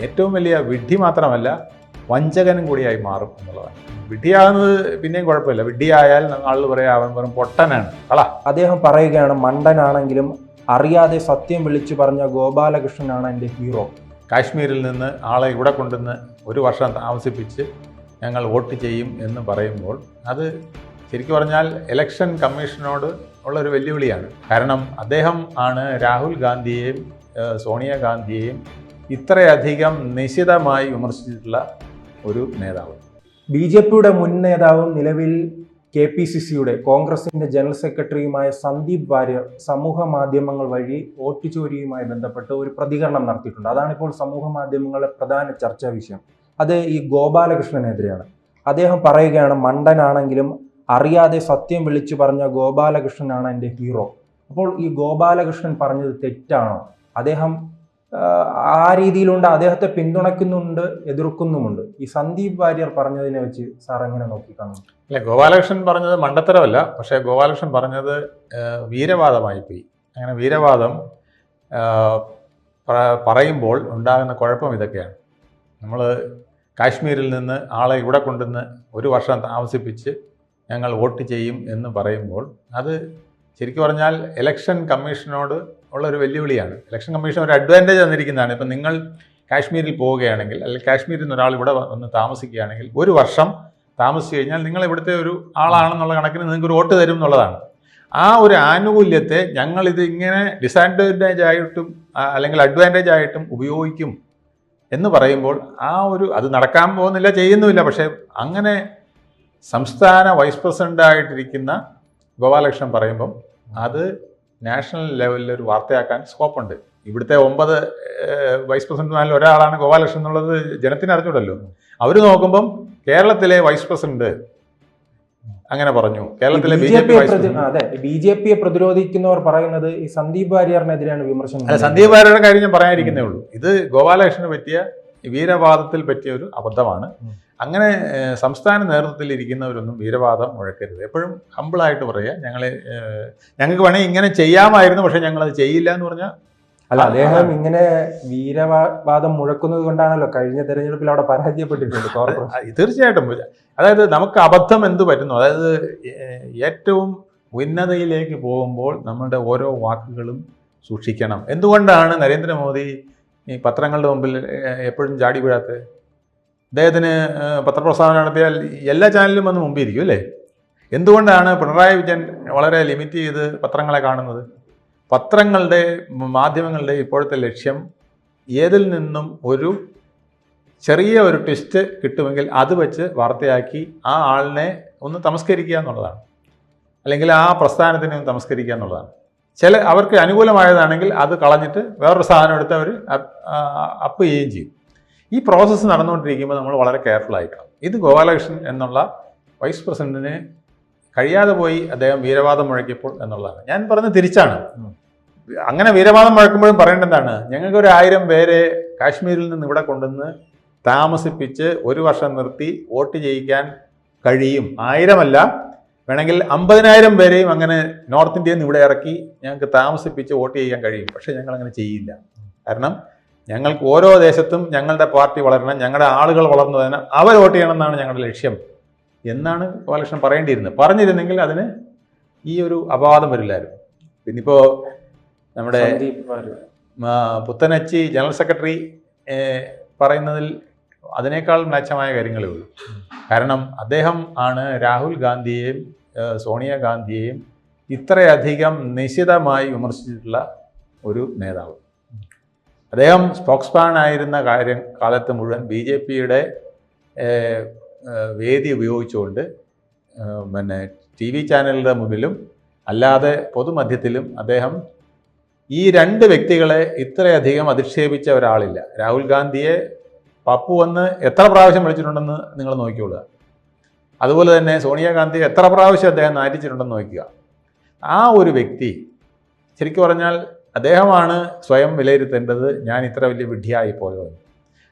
ഏറ്റവും വലിയ വിഡ്ഢി മാത്രമല്ല വഞ്ചകനും കൂടിയായി മാറും എന്നുള്ളതാണ്. വിഡ്ഢിയാകുന്നത് പിന്നെയും കുഴപ്പമില്ല. വിഡ്ഢിയായാൽ ആളുകൾ പറയാം അവൻ വെറും പൊട്ടനാണ്. കളാ. അദ്ദേഹം പറയുകയാണ് മണ്ടനാണെങ്കിലും അറിയാതെ സത്യം വിളിച്ചു പറഞ്ഞ ഗോപാലകൃഷ്ണനാണ് എന്റെ ഹീറോ. കാശ്മീരിൽ നിന്ന് ആളെ ഇവിടെ കൊണ്ടുവന്ന് ഒരു വർഷം താമസിപ്പിച്ച് ഞങ്ങൾ വോട്ട് ചെയ്യും എന്ന് പറയുമ്പോൾ അത് ശരിക്കും പറഞ്ഞാൽ ഇലക്ഷൻ കമ്മീഷനോട് ഉള്ള ഒരു വെല്ലുവിളിയാണ്. കാരണം അദ്ദേഹം ആണ് രാഹുൽ ഗാന്ധിയെയും സോണിയാഗാന്ധിയെയും ഇത്രയധികം നിശിതമായി വിമർശിച്ചിട്ടുള്ള ഒരു നേതാവ്. ബി ജെ പിയുടെ മുൻ നേതാവും നിലവിൽ കെ പി സി സിയുടെ കോൺഗ്രസിന്റെ ജനറൽ സെക്രട്ടറിയുമായ സന്ദീപ് വാര്യർ സമൂഹ മാധ്യമങ്ങൾ വഴി വോട്ട് ചോരിയുമായി ബന്ധപ്പെട്ട് ഒരു പ്രതികരണം നടത്തിയിട്ടുണ്ട്. അതാണിപ്പോൾ സമൂഹ മാധ്യമങ്ങളുടെ പ്രധാന ചർച്ചാ വിഷയം. അത് ഈ ഗോപാലകൃഷ്ണനെതിരെയാണ്. അദ്ദേഹം പറയുകയാണ് മണ്ടനാണെങ്കിലും അറിയാതെ സത്യം വിളിച്ചു പറഞ്ഞ ഗോപാലകൃഷ്ണനാണ് എന്റെ ഹീറോ. അപ്പോൾ ഈ ഗോപാലകൃഷ്ണൻ പറഞ്ഞത് തെറ്റാണോ? അദ്ദേഹം ആ, രീതിയിലുണ്ട് അദ്ദേഹത്തെ പിന്തുണയ്ക്കുന്നുണ്ട് എതിർക്കുന്നുമുണ്ട്. ഈ സന്ദീപ് വാര്യർ പറഞ്ഞതിനെ വെച്ച് സാർ എങ്ങനെ നോക്കിക്കാണും? അല്ലെ ഗോപാലകൃഷ്ണൻ പറഞ്ഞത് മണ്ടത്തരമല്ല പക്ഷേ ഗോപാലകൃഷ്ണൻ പറഞ്ഞത് വീരവാദമായി പോയി. അങ്ങനെ വീരവാദം പറയുമ്പോൾ ഉണ്ടാകുന്ന കുഴപ്പം ഇതൊക്കെയാണ്. നമ്മൾ കാശ്മീരിൽ നിന്ന് ആളെ ഇവിടെ കൊണ്ടുവന്ന് ഒരു വർഷം താമസിപ്പിച്ച് ഞങ്ങൾ വോട്ട് ചെയ്യും എന്ന് പറയുമ്പോൾ അത് ശരിക്കും പറഞ്ഞാൽ ഇലക്ഷൻ കമ്മീഷനോട് ഉള്ള ഒരു വെല്ലുവിളിയാണ്. ഇലക്ഷൻ കമ്മീഷൻ ഒരു അഡ്വാന്റേജ് തന്നിരിക്കുന്നതാണ്. ഇപ്പം നിങ്ങൾ കാശ്മീരിൽ പോവുകയാണെങ്കിൽ അല്ലെങ്കിൽ കാശ്മീരിൽ നിന്ന് ഒരാൾ ഇവിടെ വന്ന് താമസിക്കുകയാണെങ്കിൽ ഒരു വർഷം താമസിച്ചു കഴിഞ്ഞാൽ നിങ്ങൾ ഇവിടുത്തെ ഒരു ആളാണെന്നുള്ള കണക്കിന് നിങ്ങൾക്ക് ഒരു വോട്ട് തരും എന്നുള്ളതാണ്. ആ ഒരു ആനുകൂല്യത്തെ ഞങ്ങളിത് ഇങ്ങനെ ഡിസഡ്വാന്റേജ് ആയിട്ടും അല്ലെങ്കിൽ അഡ്വാന്റേജ് ആയിട്ടും ഉപയോഗിക്കും എന്ന് പറയുമ്പോൾ ആ ഒരു അത് നടക്കാൻ പോകുന്നില്ല ചെയ്യുന്നുമില്ല. പക്ഷേ അങ്ങനെ സംസ്ഥാന വൈസ് പ്രസിഡന്റ് ആയിട്ടിരിക്കുന്ന ഗോപാലകൃഷ്ണൻ പറയുമ്പം അത് നാഷണൽ ലെവലിൽ ഒരു വാർത്തയാക്കാൻ സ്കോപ്പുണ്ട്. ഇവിടുത്തെ ഒമ്പത് വൈസ് പ്രസിഡന്റുമാരിൽ ഒരാളാണ് ഗോപാലകൃഷ്ണൻ എന്നുള്ളത് ജനത്തിന് അറിഞ്ഞൂടല്ലോ. അവർ നോക്കുമ്പം കേരളത്തിലെ വൈസ് പ്രസിഡന്റ് അങ്ങനെ പറഞ്ഞു. കേരളത്തിലെ ബി ജെ പി അതെ. ബി ജെ പിയെ പ്രതിരോധിക്കുന്നവർ പറയുന്നത് ഈ സന്ദീപ് വാര്യറിനെതിരെയാണ് വിമർശനം. അല്ല സന്ദീപ് വാര്യരുടെ കാര്യം ഞാൻ പറയാനിരിക്കുന്നേ ഉള്ളൂ. ഇത് ഗോപാലകൃഷ്ണന് പറ്റിയ വീരവാദത്തിൽ പറ്റിയ ഒരു അബദ്ധമാണ്. അങ്ങനെ സംസ്ഥാന നേതൃത്വത്തിൽ ഇരിക്കുന്നവരൊന്നും വീരവാദം മുഴക്കരുത്. എപ്പോഴും ഹമ്പിളായിട്ട് പറയുക ഞങ്ങളെ ഞങ്ങൾക്ക് വേണമെങ്കിൽ ഇങ്ങനെ ചെയ്യാമായിരുന്നു പക്ഷേ അത് ചെയ്യില്ല എന്ന് പറഞ്ഞാൽ അല്ല അദ്ദേഹം ഇങ്ങനെ വീരവാദം മുഴക്കുന്നത് കൊണ്ടാണല്ലോ കഴിഞ്ഞ തെരഞ്ഞെടുപ്പിൽ അവിടെ പരാജയപ്പെട്ടിട്ടുണ്ട് തീർച്ചയായിട്ടും. അതായത് നമുക്ക് അബദ്ധം എന്ത് പറ്റുന്നു? അതായത് ഏറ്റവും ഉന്നതയിലേക്ക് പോകുമ്പോൾ നമ്മുടെ ഓരോ വാക്കുകളും സൂക്ഷിക്കണം. എന്തുകൊണ്ടാണ് നരേന്ദ്രമോദി ഈ പത്രങ്ങളുടെ മുമ്പിൽ എപ്പോഴും ചാടി വീഴാത്തത് അദ്ദേഹത്തിന് പത്രപ്രസ്താവന നടത്തിയാൽ എല്ലാ ചാനലിലും വന്ന് മുമ്പിരിക്കും അല്ലേ? എന്തുകൊണ്ടാണ് പിണറായി വിജയൻ വളരെ ലിമിറ്റ് ചെയ്ത് പത്രങ്ങളെ കാണുന്നത്? പത്രങ്ങളുടെ മാധ്യമങ്ങളുടെ ഇപ്പോഴത്തെ ലക്ഷ്യം ഏതിൽ നിന്നും ഒരു ചെറിയ ഒരു ട്വിസ്റ്റ് കിട്ടുമെങ്കിൽ അത് വെച്ച് വാർത്തയാക്കി ആ ആളിനെ ഒന്ന് തമസ്കരിക്കുക എന്നുള്ളതാണ്. അല്ലെങ്കിൽ ആ പ്രസ്ഥാനത്തിനെ ഒന്ന് തമസ്കരിക്കുക എന്നുള്ളതാണ്. ചില അവർക്ക് അനുകൂലമായതാണെങ്കിൽ അത് കളഞ്ഞിട്ട് വേറൊരു സാധനം എടുത്ത് അവർ അപ്പ് ചെയ്യുകയും ചെയ്യും. ഈ പ്രോസസ്സ് നടന്നുകൊണ്ടിരിക്കുമ്പോൾ നമ്മൾ വളരെ കെയർഫുൾ ആയിക്കണം ഇത് ഗോപാലകൃഷ്ണൻ എന്നുള്ള വൈസ് പ്രസിഡന്റിനെ കഴിയാതെ പോയി അദ്ദേഹം വീരവാദം മുഴക്കിയപ്പോൾ എന്നുള്ളതാണ്. ഞാൻ പറഞ്ഞത് തിരിച്ചാണ്. അങ്ങനെ വീരവാദം മുഴക്കുമ്പോഴും പറയേണ്ട എന്താണ്? ഞങ്ങൾക്ക് ഒരു ആയിരം പേരെ കാശ്മീരിൽ നിന്ന് ഇവിടെ കൊണ്ടുവന്ന് താമസിപ്പിച്ച് ഒരു വർഷം നിർത്തി വോട്ട് ചെയ്യിക്കാൻ കഴിയും. ആയിരമല്ല വേണമെങ്കിൽ അമ്പതിനായിരം പേരെയും അങ്ങനെ നോർത്ത് ഇന്ത്യയിൽ നിന്ന് ഇവിടെ ഇറക്കി ഞങ്ങൾക്ക് താമസിപ്പിച്ച് വോട്ട് ചെയ്യാൻ കഴിയും. പക്ഷേ ഞങ്ങൾ അങ്ങനെ ചെയ്യില്ല. കാരണം ഞങ്ങൾക്ക് ഓരോ ദേശത്തും ഞങ്ങളുടെ പാർട്ടി വളരണം ഞങ്ങളുടെ ആളുകൾ വളർന്നു തന്നെ അവർ വോട്ട് ചെയ്യണം എന്നാണ് ഞങ്ങളുടെ ലക്ഷ്യം. എന്നാണ് ഗോപാലകൃഷ്ണൻ പറയേണ്ടിയിരുന്നത്. പറഞ്ഞിരുന്നെങ്കിൽ അതിന് ഈ ഒരു അപവാദം വരില്ലായിരുന്നു. പിന്നിപ്പോൾ നമ്മുടെ പുത്തനച്ചി ജനറൽ സെക്രട്ടറി പറയുന്നതിൽ അതിനേക്കാൾ മെച്ചമായ കാര്യങ്ങളേ ഉള്ളൂ. കാരണം അദ്ദേഹം ആണ് രാഹുൽ ഗാന്ധിയെയും സോണിയാഗാന്ധിയെയും ഇത്രയധികം നിശിതമായി വിമർശിച്ചിട്ടുള്ള ഒരു നേതാവ്. അദ്ദേഹം സ്പോക്സ്മാൻ ആയിരുന്ന കാര്യം കാലത്ത് മുഴുവൻ ബി ജെ പിയുടെ വേദി ഉപയോഗിച്ചുകൊണ്ട് പിന്നെ ടി വി ചാനലിന്റെ മുമ്പിലും അല്ലാതെ പൊതുമധ്യത്തിലും അദ്ദേഹം ഈ രണ്ട് വ്യക്തികളെ ഇത്രയധികം അധിക്ഷേപിച്ച ഒരാളില്ല. രാഹുൽ ഗാന്ധിയെ പപ്പു വന്ന് എത്ര പ്രാവശ്യം വിളിച്ചിട്ടുണ്ടെന്ന് നിങ്ങൾ നോക്കിക്കൊള്ളുക. അതുപോലെ തന്നെ സോണിയാഗാന്ധി എത്ര പ്രാവശ്യം അദ്ദേഹം നാറ്റിച്ചിട്ടുണ്ടെന്ന് നോക്കുക. ആ ഒരു വ്യക്തി ശരിക്കും പറഞ്ഞാൽ അദ്ദേഹമാണ് സ്വയം വിലയിരുത്തേണ്ടത് ഞാൻ ഇത്ര വലിയ വിഡ്ഢിയായി പോയോ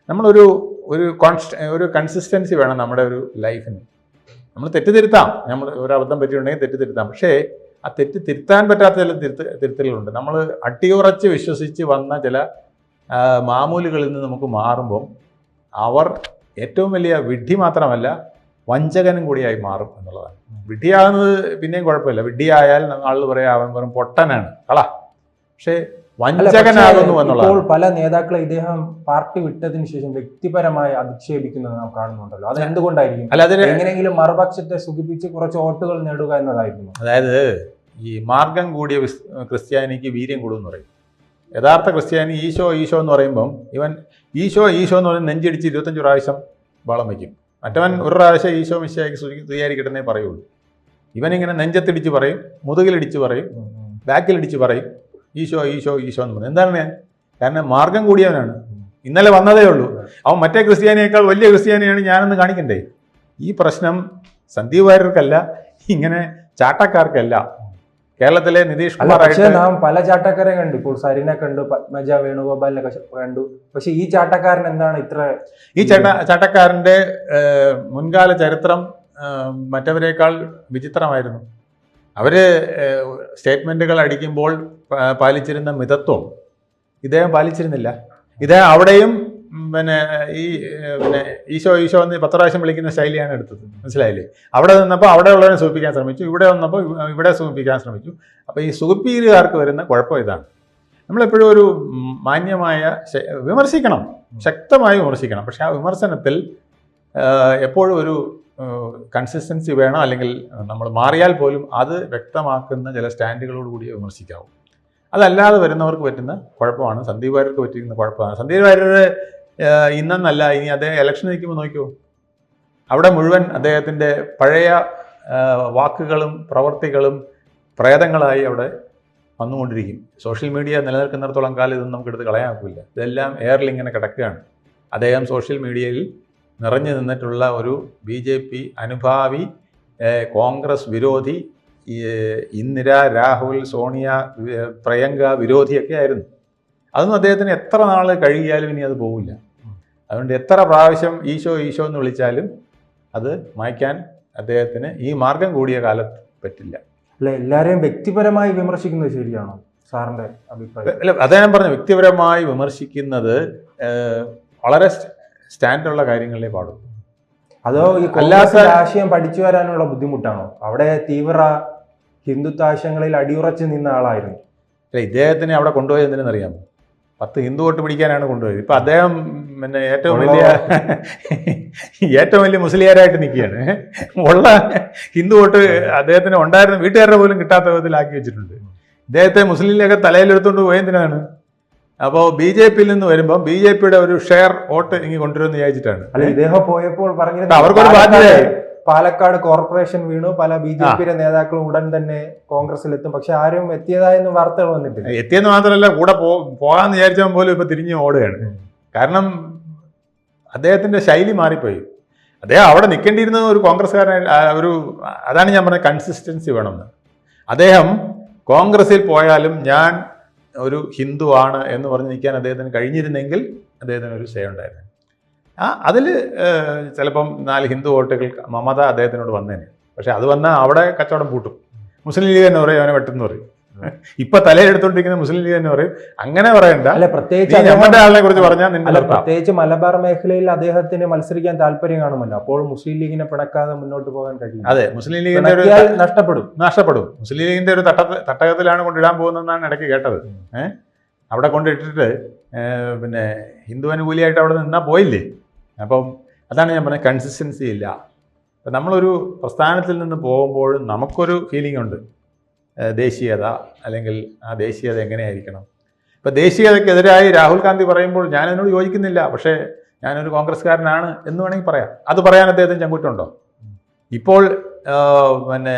നമ്മളൊരു ഒരു കോൺസ്റ്റ ഒരു കൺസിസ്റ്റൻസി വേണം നമ്മുടെ ഒരു ലൈഫിന് നമ്മൾ തെറ്റ് തിരുത്താം നമ്മൾ ഒരു അബദ്ധം പറ്റിയിട്ടുണ്ടെങ്കിൽ തെറ്റ് തിരുത്താം പക്ഷേ ആ തെറ്റ് തിരുത്താൻ പറ്റാത്ത ചില തിരുത്ത് തിരുത്തലുകളുണ്ട്. നമ്മൾ അട്ടിയുറച്ച് വിശ്വസിച്ച് വന്ന ചില മാമൂലുകളിൽ നിന്ന് നമുക്ക് മാറുമ്പം അവർ ഏറ്റവും വലിയ വിഡ്ഢി മാത്രമല്ല വഞ്ചകനും കൂടിയായി മാറും എന്നുള്ളതാണ്. വിഡ്ഢിയാകുന്നത് പിന്നെയും കുഴപ്പമില്ല. വിഡ്ഢിയായാൽ ആളുകൾ പറയാം അവൻ വെറും പൊട്ടനാണ്. കളാ. പക്ഷേ വഞ്ചകനാകുന്നു ഇപ്പോൾ പല നേതാക്കളെ ഇദ്ദേഹം പാർട്ടി വിട്ടതിന് ശേഷം വ്യക്തിപരമായി അധിക്ഷേപിക്കുന്നത് നാം കാണുന്നുണ്ടല്ലോ. അത് എന്തുകൊണ്ടായിരിക്കും? അല്ല അതിന് എങ്ങനെയെങ്കിലും മറുപക്ഷത്തെ സുഖിപ്പിച്ച് കുറച്ച് വോട്ടുകൾ നേടുക എന്നതായിരുന്നു. അതായത് ഈ മാർഗം കൂടിയ ക്രിസ്ത്യാനിക്ക് വീര്യം കൂടുമെന്ന് പറയും. യഥാർത്ഥ ക്രിസ്ത്യാനി ഈശോ ഈശോ എന്ന് പറയുമ്പം ഇവൻ ഈശോ ഈശോ എന്ന് പറയുന്നത് നെഞ്ചിടിച്ച് ഇരുപത്തഞ്ച് പ്രാവശ്യം വളം വയ്ക്കും. മറ്റവൻ ഒരു പ്രാവശ്യം ഈശോ മിശയ്ക്ക് സ്തുതിയായിരിക്കട്ടെന്നേ പറയുള്ളൂ. ഇവനിങ്ങനെ നെഞ്ചത്തിടിച്ച് പറയും മുതുകിലിടിച്ച് പറയും ബാക്കിലിടിച്ച് പറയും ഈശോ ഈശോ ഈശോ എന്ന് പറയും. എന്താണ് ഞാൻ? കാരണം മാർഗം കൂടിയവനാണ്. ഇന്നലെ വന്നതേ ഉള്ളൂ. അവൻ മറ്റേ ക്രിസ്ത്യാനിയേക്കാൾ വലിയ ക്രിസ്ത്യാനിയാണ് ഞാനെന്ന് കാണിക്കണ്ടേ? ഈ പ്രശ്നം സന്ദീപ് വാര്യർക്കല്ല ഇങ്ങനെ ചാട്ടക്കാർക്കല്ല. കേരളത്തിലെ നിതീഷ് കുമാർ പക്ഷേ നാം പല ചാട്ടക്കാരെ കണ്ടു. ഇപ്പോൾ സരിനെ കണ്ടു പത്മജ വേണുഗോപാലിനെ കണ്ടു. പക്ഷെ ഈ ചാട്ടക്കാരൻ എന്താണ് ഇത്ര ഈ ചാട്ട ചാട്ടക്കാരന്റെ മുൻകാല ചരിത്രം മറ്റവരേക്കാൾ വിചിത്രമായിരുന്നു. അവർ സ്റ്റേറ്റ്മെന്റുകൾ അടിക്കുമ്പോൾ പാലിച്ചിരുന്ന മിതത്വം ഇദ്ദേഹം പാലിച്ചിരുന്നില്ല. ഇദ്ദേഹം അവിടെയും പിന്നെ ഈ പിന്നെ ഈശോ ഈശോ എന്ന് പത്ത് പ്രാവശ്യം വിളിക്കുന്ന ശൈലിയാണ് എടുത്തത്. മനസ്സിലായില്ലേ? അവിടെ നിന്നപ്പോൾ അവിടെ ഉള്ളവരെ സൂചിപ്പിക്കാൻ ശ്രമിച്ചു ഇവിടെ വന്നപ്പോൾ ഇവിടെ സൂചിപ്പിക്കാൻ ശ്രമിച്ചു. അപ്പോൾ ഈ സുഖപ്പീരുകാർക്ക് വരുന്ന കുഴപ്പം ഇതാണ്. നമ്മളെപ്പോഴും ഒരു മാന്യമായ വിമർശിക്കണം ശക്തമായി വിമർശിക്കണം. പക്ഷേ ആ വിമർശനത്തിൽ എപ്പോഴും ഒരു കൺസിസ്റ്റൻസി വേണം. അല്ലെങ്കിൽ നമ്മൾ മാറിയാൽ പോലും അത് വ്യക്തമാക്കുന്ന ചില സ്റ്റാൻഡുകളോട് കൂടി വിമർശിക്കാവും. അതല്ലാതെ വരുന്നവർക്ക് പറ്റുന്ന കുഴപ്പമാണ് സന്ദീപ് വാര്യർക്ക് പറ്റിയിരുന്ന കുഴപ്പമാണ്. സന്ദീപ് വാര്യർ ആഹ്, ഇന്നെന്നല്ല ഇനി അദ്ദേഹം ഇലക്ഷൻ നിൽക്കുമ്പോൾ നോക്കൂ. അവിടെ മുഴുവൻ അദ്ദേഹത്തിന്റെ പഴയ വാക്കുകളും പ്രവർത്തികളും പ്രേതങ്ങളായി അവിടെ വന്നുകൊണ്ടിരിക്കും. സോഷ്യൽ മീഡിയ നിലനിൽക്കുന്നിടത്തോളം കാലം ഇതൊന്നും നമുക്ക് എടുത്ത് കളയാക്കില്ല ഇതെല്ലാം എയറിൽ ഇങ്ങനെ കിടക്കുകയാണ്. അദ്ദേഹം സോഷ്യൽ മീഡിയയിൽ നിറഞ്ഞു നിന്നിട്ടുള്ള ഒരു ബി ജെ പി അനുഭാവി കോൺഗ്രസ് വിരോധി ഇന്ദിര രാഹുൽ സോണിയ പ്രിയങ്ക വിരോധിയൊക്കെ ആയിരുന്നു. അതൊന്നും അദ്ദേഹത്തിന് എത്ര നാൾ കഴിയാലും ഇനി അത് പോവില്ല. അതുകൊണ്ട് എത്ര പ്രാവശ്യം ഈശോ ഈശോ എന്ന് വിളിച്ചാലും അത് മായ്ക്കാൻ അദ്ദേഹത്തിന് ഈ മാർഗം കൂടിയ കാലത്ത് പറ്റില്ല. അല്ല എല്ലാവരെയും വ്യക്തിപരമായി വിമർശിക്കുന്നത് ശരിയാണോ സാറിന്റെ അഭിപ്രായം? അല്ല അതേ ഞാൻ പറഞ്ഞു വ്യക്തിപരമായി വിമർശിക്കുന്നത് വളരെ സ്റ്റ്- സ്റ്റാൻഡുള്ള കാര്യങ്ങളിലേ പാടും അതോ ഈ അല്ലാത്ത- ആശയം പഠിച്ചു വരാനുള്ള ബുദ്ധിമുട്ടാണോ? അവിടെ തീവ്ര ഹിന്ദുത്വ ആശയങ്ങളിൽ അടിയുറച്ച് നിന്ന ആളായിരുന്നു. അല്ല ഇദ്ദേഹത്തിനെ അവിടെ കൊണ്ടുപോയി എന്തിനെന്നറിയാമോ? പത്ത് ഹിന്ദു വോട്ട് പിടിക്കാനാണ് കൊണ്ടുപോയത്. ഇപ്പം അദ്ദേഹം പിന്നെ ഏറ്റവും വലിയ ഏറ്റവും വലിയ മുസ്ലിയാരായിട്ട് നിൽക്കുകയാണ്. ഉള്ള ഹിന്ദു വോട്ട് അദ്ദേഹത്തിന് ഉണ്ടായിരുന്ന വീട്ടുകാരുടെ പോലും കിട്ടാത്ത വിധത്തിലാക്കി വെച്ചിട്ടുണ്ട്. ഇദ്ദേഹത്തെ മുസ്ലിം ലീഗൊക്കെ തലയിലെടുത്തുകൊണ്ട് പോയതിനാണ് അപ്പോൾ ബി ജെ പിയിൽ നിന്ന് വരുമ്പോൾ ബി ജെ പിയുടെ ഒരു ഷെയർ വോട്ട് ഇങ്ങനെ കൊണ്ടുവരുമെന്ന് വിചാരിച്ചിട്ടാണ്. അല്ല ഇദ്ദേഹം പോയപ്പോൾ പറഞ്ഞിരുന്നു അവർക്കൊരു ബാധ്യതയായി. പാലക്കാട് കോർപ്പറേഷൻ വീണു പല ബി ജെ പിയുടെ നേതാക്കളും ഉടൻ തന്നെ കോൺഗ്രസിലെത്തും. പക്ഷെ ആരും എത്തിയതായെന്ന് വാർത്തകൾ വന്നിട്ടില്ല. എത്തിയെന്ന് മാത്രമല്ല കൂടെ പോകാൻ പോകാന്ന് വിചാരിച്ചവൻ പോലും ഇപ്പൊ തിരിഞ്ഞു ഓടുകയാണ്. കാരണം അദ്ദേഹത്തിന്റെ ശൈലി മാറിപ്പോയി. അദ്ദേഹം അവിടെ നിൽക്കേണ്ടിയിരുന്ന ഒരു കോൺഗ്രസ്സുകാരൻ ഒരു അതാണ് ഞാൻ പറഞ്ഞത് കൺസിസ്റ്റൻസി വേണമെന്ന്. അദ്ദേഹം കോൺഗ്രസിൽ പോയാലും ഞാൻ ഒരു ഹിന്ദു ആണ് എന്ന് പറഞ്ഞ് നിൽക്കാൻ അദ്ദേഹത്തിന് കഴിഞ്ഞിരുന്നെങ്കിൽ അദ്ദേഹത്തിന് ഒരു സ്റ്റേ ഉണ്ടായിരുന്നു. ആ അതിൽ ചിലപ്പം നാല് ഹിന്ദു വോട്ടുകൾ മമത അദ്ദേഹത്തിനോട് വന്നേനെ. പക്ഷെ അത് വന്നാൽ അവിടെ കച്ചവടം പൂട്ടും. മുസ്ലിം ലീഗ് എന്ന് പറയും അവനെ വെട്ടെന്ന് പറയും. ഇപ്പൊ തലയെടുത്തോണ്ടിരിക്കുന്ന മുസ്ലിം ലീഗ് എന്ന് പറയും അങ്ങനെ പറയണ്ട. അല്ല പ്രത്യേകിച്ച് നമ്മുടെ ആളിനെ കുറിച്ച് പറഞ്ഞാൽ അല്ല പ്രത്യേകിച്ച് മലബാർ മേഖലയിൽ അദ്ദേഹത്തിന് മത്സരിക്കാൻ താല്പര്യം കാണുമല്ലോ. അപ്പോൾ മുസ്ലിം ലീഗിനെ പിണക്കാതെ മുന്നോട്ട് പോകാൻ കഴിയും അതെ മുസ്ലിം ലീഗിന്റെ ഒരു നഷ്ടപ്പെടും. നഷ്ടപ്പെടും. മുസ്ലിം ലീഗിന്റെ ഒരു തട്ട തട്ടകത്തിലാണ് കൊണ്ടിടാൻ പോകുന്നതെന്നാണ് ഇടയ്ക്ക് കേട്ടത്. ഏഹ് അവിടെ കൊണ്ടിട്ടിട്ട് പിന്നെ ഹിന്ദു അനുകൂലിയായിട്ട് അവിടെ നിന്നാ പോയില്ലേ? അപ്പം അതാണ് ഞാൻ പറഞ്ഞത് കൺസിസ്റ്റൻസി ഇല്ല. അപ്പം നമ്മളൊരു പ്രസ്ഥാനത്തിൽ നിന്ന് പോകുമ്പോഴും നമുക്കൊരു ഫീലിംഗ് ഉണ്ട്. ദേശീയത അല്ലെങ്കിൽ ആ ദേശീയത എങ്ങനെയായിരിക്കണം. ഇപ്പം ദേശീയതയ്ക്കെതിരായി രാഹുൽ ഗാന്ധി പറയുമ്പോൾ ഞാൻ അതിനോട് യോജിക്കുന്നില്ല. പക്ഷേ ഞാനൊരു കോൺഗ്രസ്സുകാരനാണ് എന്ന് വേണമെങ്കിൽ പറയാം. അത് പറയാൻ അദ്ദേഹത്തിന് ചങ്കൂറ്റുണ്ടോ? ഇപ്പോൾ പിന്നെ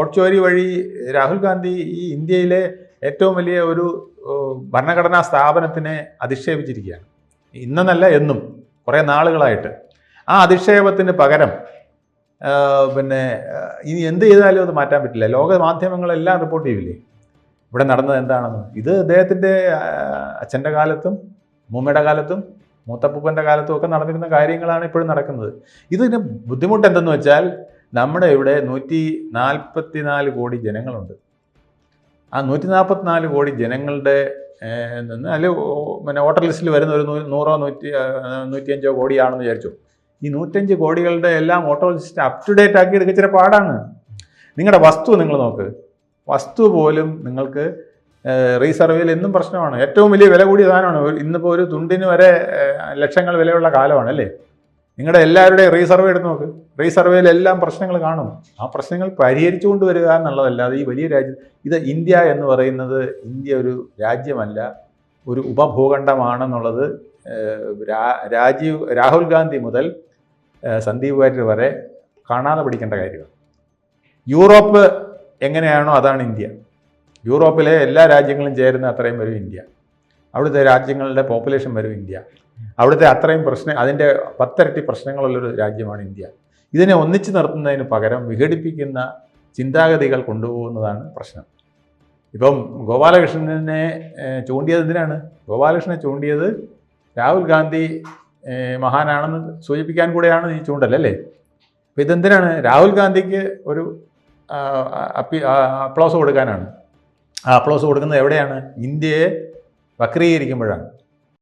ഓട്ട്ചോരി വഴി രാഹുൽ ഗാന്ധി ഈ ഇന്ത്യയിലെ ഏറ്റവും വലിയ ഒരു ഭരണഘടനാ സ്ഥാപനത്തിനെ അധിക്ഷേപിച്ചിരിക്കുകയാണ്. ഇന്നെന്നല്ല എന്നും. കുറേ നാളുകളായിട്ട്. ആ അധിക്ഷേപത്തിന് പകരം പിന്നെ ഇനി എന്ത് ചെയ്താലും അത് മാറ്റാൻ പറ്റില്ല. ലോക മാധ്യമങ്ങളെല്ലാം റിപ്പോർട്ട് ചെയ്യില്ലേ? ഇവിടെ നടന്നത് എന്താണെന്ന്. ഇത് അദ്ദേഹത്തിന്റെ അച്ഛന്റെ കാലത്തും മുമ്മയുടെ കാലത്തും മൂത്തപ്പൂപ്പന്റെ കാലത്തും ഒക്കെ നടന്നിരുന്ന കാര്യങ്ങളാണ് ഇപ്പോഴും നടക്കുന്നത്. ഇതിന് ബുദ്ധിമുട്ട് എന്തെന്ന് വെച്ചാൽ നമ്മുടെ ഇവിടെ നൂറ്റി നാൽപ്പത്തി നാല് കോടി ജനങ്ങളുണ്ട്. ആ നൂറ്റി നാൽപ്പത്തിനാല് കോടി ജനങ്ങളുടെ നിന്ന് അല്ലെ പിന്നെ വോട്ടർ ലിസ്റ്റിൽ വരുന്ന ഒരു നൂറോ നൂറ്റി നൂറ്റിയഞ്ചോ കോടിയാണെന്ന് വിചാരിച്ചു. ഈ നൂറ്റഞ്ച് കോടികളുടെ എല്ലാം voter list up to date ആക്കി എടുക്കുക ഇച്ചിരി പാടാണ്. നിങ്ങളുടെ വസ്തു നിങ്ങൾ നോക്ക്. വസ്തു പോലും നിങ്ങൾക്ക് റീസർവേയിൽ എന്നും പ്രശ്നമാണ്. ഏറ്റവും വലിയ വില കൂടിയ സാധനമാണ്. ഇന്നിപ്പോൾ ഒരു തുണ്ടിന് വരെ ലക്ഷങ്ങൾ വിലയുള്ള കാലമാണ് അല്ലേ? നിങ്ങളുടെ എല്ലാവരുടെയും റീസർവേ എടുത്ത് നോക്ക്. റീസർവേയിൽ എല്ലാം പ്രശ്നങ്ങൾ കാണും. ആ പ്രശ്നങ്ങൾ പരിഹരിച്ചു കൊണ്ടുവരിക എന്നുള്ളതല്ലാതെ ഈ വലിയ രാജ്യം ഇത് ഇന്ത്യ എന്ന് പറയുന്നത് ഇന്ത്യ ഒരു രാജ്യമല്ല ഒരു ഉപഭൂഖണ്ഡമാണെന്നുള്ളത് രാജീവ് രാഹുൽ ഗാന്ധി മുതൽ സന്ദീപ് വാര്യർ വരെ കാണാതെ പഠിക്കേണ്ട കാര്യമാണ്. യൂറോപ്പ് എങ്ങനെയാണോ അതാണ് ഇന്ത്യ. യൂറോപ്പിലെ എല്ലാ രാജ്യങ്ങളും ചേരുന്ന അത്രയും വരും ഇന്ത്യ. അവിടുത്തെ രാജ്യങ്ങളുടെ പോപ്പുലേഷൻ വരും ഇന്ത്യ. അവിടുത്തെ അത്രയും പ്രശ്നം അതിന്റെ പത്തിരട്ടി പ്രശ്നങ്ങളുള്ളൊരു രാജ്യമാണ് ഇന്ത്യ. ഇതിനെ ഒന്നിച്ചു നിർത്തുന്നതിന് പകരം വിഘടിപ്പിക്കുന്ന ചിന്താഗതികൾ കൊണ്ടുപോകുന്നതാണ് പ്രശ്നം. ഇപ്പം ഗോപാലകൃഷ്ണനെ ചൂണ്ടിയത് എന്തിനാണ്? ഗോപാലകൃഷ്ണനെ ചൂണ്ടിയത് രാഹുൽ ഗാന്ധി മഹാനാണെന്ന് സൂചിപ്പിക്കാൻ കൂടെയാണ് ഈ ചൂണ്ടലല്ലേ? അപ്പം ഇതെന്തിനാണ്? രാഹുൽ ഗാന്ധിക്ക് ഒരു അപ്പി അപ്ലോസ് കൊടുക്കാനാണ്. ആ അപ്ലോസ് കൊടുക്കുന്നത് എവിടെയാണ്? ഇന്ത്യയെ വക്രീകരിക്കുമ്പോഴാണ്.